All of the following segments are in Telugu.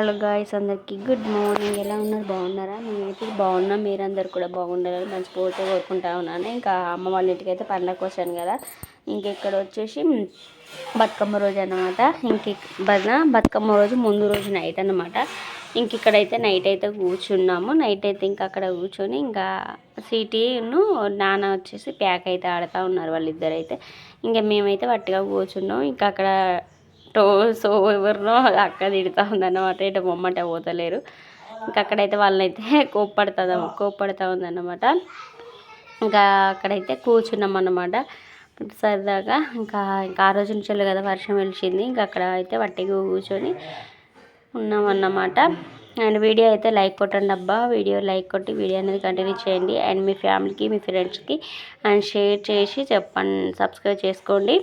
హలో గాయస్ అందరికీ గుడ్ మార్నింగ్. ఎలా ఉన్నారు? బాగున్నారా? నేనైతే బాగున్నాం. మీరందరూ కూడా బాగుండాలని మంచి పోతే కోరుకుంటా ఉన్నాను. ఇంకా అమ్మ వాళ్ళ ఇంటికి అయితే పండగకు వచ్చాను కదా. ఇంకెక్కడ వచ్చేసి బతుకమ్మ రోజు అనమాట ఇంక బన బతుకమ్మ రోజు ముందు రోజు నైట్ అనమాట ఇంక ఇక్కడైతే నైట్ అయితే కూర్చున్నాము. నైట్ అయితే ఇంకా అక్కడ కూర్చొని ఇంకా సిటీను నాన్న వచ్చేసి ప్యాక్ అయితే ఆడుతూ ఉన్నారు వాళ్ళిద్దరైతే. ఇంకా మేమైతే వట్టిగా కూర్చున్నాం. ఇంకా అక్కడ టో సో ఎవరినో అక్క తిడుతూ ఉందన్నమాట ఇటు బొమ్మంటే పోతలేరు. ఇంకా అక్కడైతే వాళ్ళనైతే కోప్పడుతుంది కోప్పడుతూ ఉందన్నమాట. ఇంకా అక్కడైతే కూర్చున్నాం అన్నమాట సరదాగా ఇంకా ఇంకా ఆ రోజు నుంచి కదా వర్షం వెలిచింది ఇంకా అక్కడ అయితే వట్టిగా కూర్చొని ఉన్నామన్నమాట. అండ్ వీడియో అయితే లైక్ కొట్టండి అబ్బా. వీడియో లైక్ కొట్టి వీడియో అనేది కంటిన్యూ చేయండి. అండ్ మీ ఫ్యామిలీకి మీ ఫ్రెండ్స్కి అండ్ షేర్ చేసి చెప్పండి సబ్స్క్రైబ్ చేసుకోండి.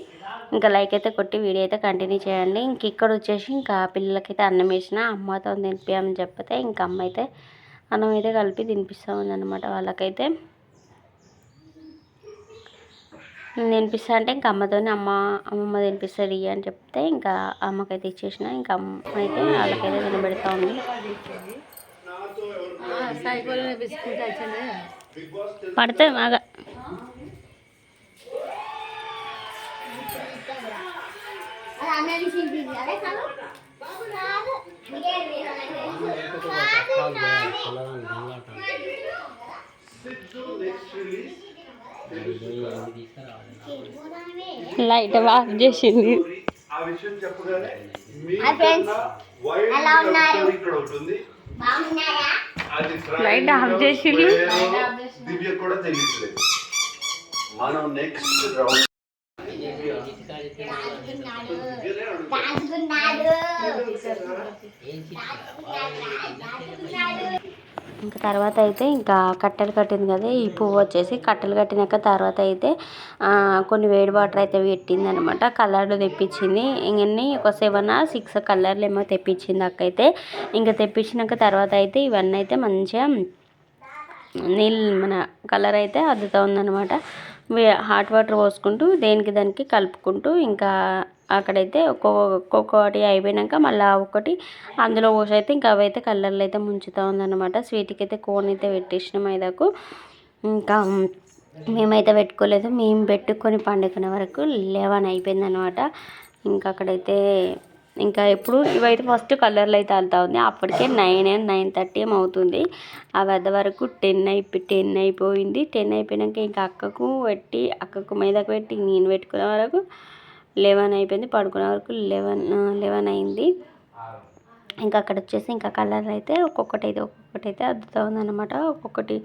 ఇంకా లైక్ అయితే కొట్టి వీడియో అయితే కంటిన్యూ చేయండి. ఇంక ఇక్కడ వచ్చేసి ఇంకా పిల్లలకైతే అన్నం వేసిన అమ్మతో తినిపించామని చెప్తే ఇంకా అమ్మ అయితే అన్నం అయితే కలిపి తినిపిస్తూ ఉందన్నమాట వాళ్ళకైతే. తినిపిస్తా అంటే ఇంకా అమ్మతోనే అమ్మ అమ్మమ్మ తినిపిస్తుంది అని చెప్తే ఇంకా అమ్మకైతే ఇచ్చేసిన ఇంకా అమ్మ అయితే వాళ్ళకైతే తినబెడతా ఉంది పడితే బాగా లైట్ ఆఫ్ చేసింది. ఆ విషయం చెప్పగానే హాయ్ ఫ్రెండ్స్ ఎలా ఉన్నారు? ఇక్కడ ఉంటుంది బాగున్నారా? అది లైట్ ఆఫ్ చేసిండ్రు. దివ్య కూడా తెలియట్లేదు. మనం నెక్స్ట్ రౌండ్ రాజుకున్నాడు ఇంకా తర్వాత అయితే ఇంకా కట్టెలు కట్టింది కదా ఈ పువ్వు వచ్చేసి కట్టెలు కట్టినాక తర్వాత అయితే కొన్ని వేడి వాటర్ అయితే పెట్టింది అనమాట కలర్లు తెప్పించింది. ఇవన్నీ ఒక సెవెన్ సిక్స్ కలర్లు ఏమో తెప్పించింది అక్కయితే. ఇంకా తెప్పించినాక తర్వాత అయితే ఇవన్నీ అయితే మంచిగా నీళ్ళు మన కలర్ అయితే అద్దుతూ ఉందన్నమాట హాట్ వాటర్ పోసుకుంటూ దేనికి దానికి కలుపుకుంటూ ఇంకా అక్కడైతే ఒక్కొక్క ఒక్కొక్కటి అయిపోయినాక మళ్ళీ ఒకటి అందులో పోసి అయితే ఇంకా అవైతే కలర్లు అయితే ముంచుతూ ఉందన్నమాట. స్వీట్కి అయితే కోన్ అయితే పెట్టేసిన మైదాకు. ఇంకా మేమైతే పెట్టుకోలేదు. మేము పెట్టుకొని పండుకునే వరకు లెవెన్ అయిపోయిందనమాట ఇంకా అక్కడైతే ఇంకా ఎప్పుడు ఇవైతే ఫస్ట్ కలర్లు అయితే వెళ్తూ ఉంది. అప్పటికే నైన్ నైన్ థర్టీ ఏం అవుతుంది. ఆ వద్ద వరకు టెన్ అయిపోయి టెన్ అయిపోయింది. టెన్ అయిపోయినాక ఇంకా అక్కకు పెట్టి అక్కకు మీదకు పెట్టి నేను పెట్టుకునే వరకు లెవెన్ అయిపోయింది. పడుకునే వరకు లెవెన్ లెవెన్ అయింది. ఇంకా అక్కడ వచ్చేసి ఇంకా కలర్ అయితే ఒక్కొక్కటి అయితే ఒక్కొక్కటి అయితే అద్దుతూ ఉందన్నమాట. ఒక్కొక్కటి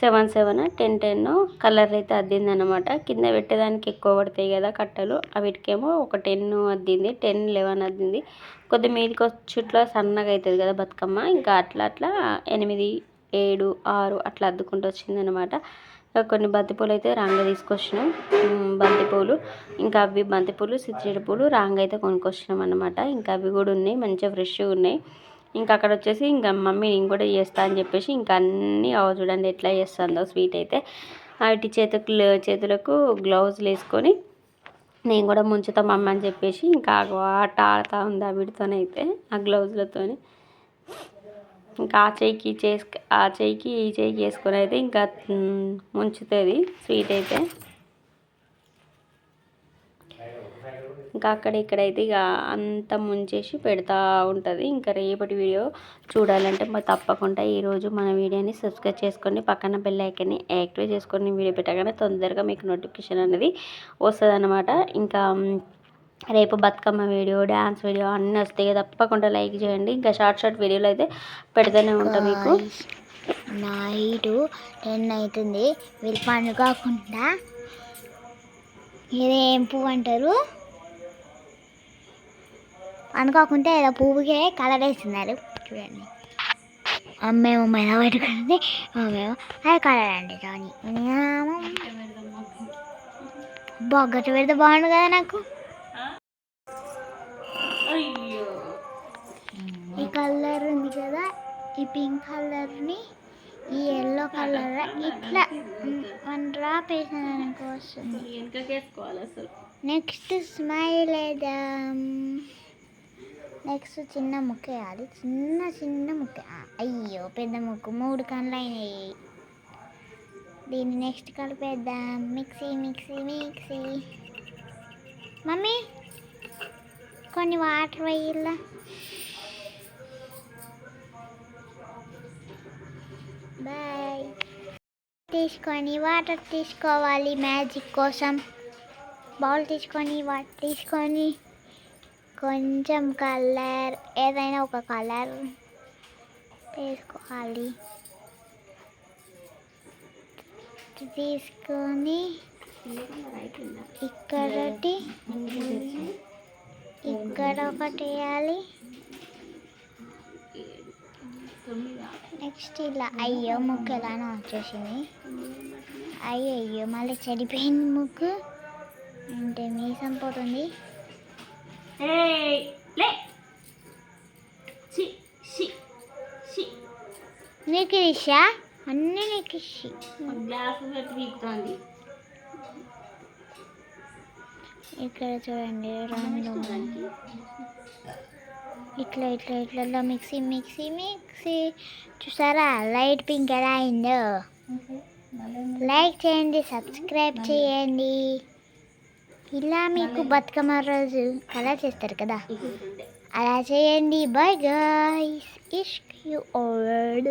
seven seven ten ten colour అయితే అద్దిందనమాట కింద పెట్టేదానికి ఎక్కువ పడతాయి కదా కట్టలు. వీటికేమో ఒక టెన్ అద్దింది టెన్ లెవెన్ అద్దింది. కొద్ది మీదకి వచ్చి ఇట్లా సన్నగా అవుతుంది కదా బతుకమ్మ. ఇంకా అట్లా అట్లా ఎనిమిది ఏడు ఆరు అట్లా అద్దుకుంటూ వచ్చిందనమాట కొన్ని బంతిపూలు అయితే రాంగ తీసుకొచ్చినాం. బంతిపూలు ఇంకా అవి బంతిపూలు సిచ్చేడు పూలు రాంగ అయితే కొనుక్కొచ్చినాం అనమాట ఇంకా అవి కూడా ఉన్నాయి మంచిగా ఫ్రెష్గా ఉన్నాయి. ఇంకా అక్కడ వచ్చేసి ఇంకా మమ్మీ నేను కూడా చేస్తా అని చెప్పేసి ఇంకా అన్నీ చూడండి ఎట్లా చేస్తుందో స్వీట్ అయితే. వాటి చేతుకు చేతులకు గ్లౌజులు వేసుకొని నేను కూడా ముంచుతాం అమ్మ అని చెప్పేసి ఇంకా ఆట ఆడుతూ ఉంది ఆ వీటితోనైతే ఆ గ్లౌజులతోని. ఇంకా ఆ చేయికి చేసు ఆ చేయికి ఈ చేయికి వేసుకొని అయితే ఇంకా ముంచుతుంది స్వీట్ అయితే. ఇంకా అక్కడ ఇక్కడైతే ఇక అంతా ముంచేసి పెడతా ఉంటుంది. ఇంకా రేపటి వీడియో చూడాలంటే మరి తప్పకుండా ఈరోజు మన వీడియోని సబ్స్క్రైబ్ చేసుకోండి పక్కన బెల్ ఐకన్ని యాక్టివేట్ చేసుకొని వీడియో పెట్టగానే తొందరగా మీకు నోటిఫికేషన్ అనేది వస్తుంది ఇంకా రేపు బతుకమ్మ వీడియో డ్యాన్స్ వీడియో అన్నీ వస్తాయి. తప్పకుండా లైక్ చేయండి. ఇంకా షార్ట్ షార్ట్ వీడియోలు అయితే పెడుతూనే ఉంటాం మీకు. నైట్ టెన్ అవుతుంది. వీళ్ళు పండుకోకుండా కాకుండా పువ్వు అంటారు? అనుకోకుంటే ఏదో పువ్వుకే కలర్ వేస్తున్నారు. చూడండి. అమ్మేమో మెడ పెట్టుకుంది అమ్మేమో అది కలర్ అండి కానీ బొగ్గట పెడితే బాగుండు కదా నాకు. కలర్ ఉంది కదా ఈ పింక్ కలర్ని ఈ ఎల్లో కలర్ ఇట్లా వన్ డ్రాప్ వేసాను వస్తుంది. వెనకకేసుకోవాలి అసలు. నెక్స్ట్ స్మైల్ వేద్దాం నెక్స్ట్ చిన్న ముక్క వేయాలి. చిన్న చిన్న ముక్క. అయ్యో పెద్ద ముక్కు. మూడు కళ్ళు అయినాయి. దీన్ని next కలిపేద్దాం. Mixie mixie mixie. Mummy కొన్ని వాటర్ వేయాలా? బాయ్ తీసుకొని వాటర్ తీసుకోవాలి మ్యాజిక్ కోసం. బౌల్ తీసుకొని వాటర్ తీసుకొని కొంచెం కలర్ ఏదైనా ఒక కలర్ వేసుకోవాలి తీసుకొని ఇక్కడ ఇక్కడ ఒకటి వేయాలి. నెక్స్ట్ ఇలా అయ్యో ముక్కు ఎలానో వచ్చేసింది. అయ్యో అయ్యో మళ్ళీ చెడిపోయింది ముక్కు. అంటే మీసం పోతుంది? లే. సి సి సి నీకు ఇషా అన్నీ నీకు ఇషి గ్లాస్ పెట్టి వీకుతుంది ఇక్కడ చూడండి రంగు ఇట్లా ఇట్లా ఇట్లా మిక్సీ మిక్సీ మిక్సీ. చూసారా? లైట్ పింక్ ఎలా అయిందో? లైక్ చేయండి సబ్స్క్రైబ్ చేయండి. ఇలా మీకు బతుకమ్మ రోజు అలా చేస్తారు కదా? అలా చేయండి. బాయ్ గాయ్స్ ఇష్క్ యూ ఓల్డ్